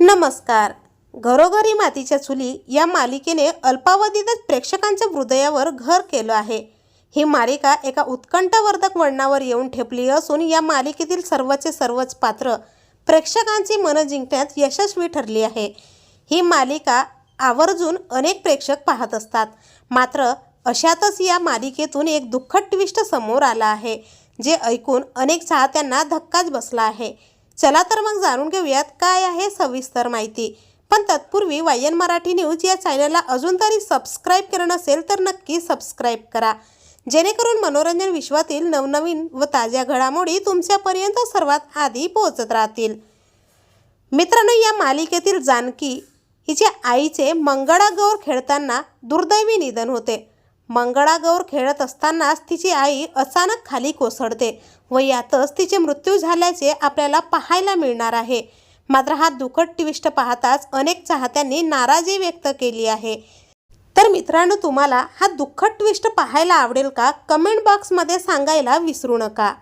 नमस्कार. घरोघरी मातीच्या चुली या मालिकेने अल्पावधीतच प्रेक्षकांच्या हृदयावर घर केलं आहे. ही मालिका एका उत्कंठवर्धक वळणावर येऊन ठेपली असून या मालिकेतील सर्वचे सर्वच पात्र प्रेक्षकांची मनं जिंकण्यात यशस्वी ठरली आहे. ही मालिका आवर्जून अनेक प्रेक्षक पाहत असतात. मात्र अशातच या मालिकेतून एक दुःखद ट्विस्ट समोर आला आहे जे ऐकून अनेक चाहत्यांना धक्काच बसला आहे. चला तर मग जाणून घेऊयात काय आहे सविस्तर माहिती. पण तत्पूर्वी वायन मराठी न्यूज या चॅनलला अजून तरी सबस्क्राईब केलं नसेल तर नक्की सबस्क्राईब करा. जेणेकरून मनोरंजन विश्वातील नवनवीन व ताज्या घडामोडी तुमच्यापर्यंत सर्वात आधी पोहोचत राहतील. मित्रांनो या मालिकेतील जानकी हिच्या आईचे मंगळागौर खेळताना दुर्दैवी निधन होते. मंगळागौर खेळत असतानाच तिची आई अचानक खाली कोसळते व यातच तिचे मृत्यू झाल्याचे आपल्याला पाहायला मिळणार आहे. मात्र हा दुःखद ट्विस्ट पाहताच अनेक चाहत्यांनी नाराजी व्यक्त केली आहे. तर मित्रांनो तुम्हाला हा दुःखद ट्विस्ट पाहायला आवडेल का? कमेंट बॉक्समध्ये सांगायला विसरू नका.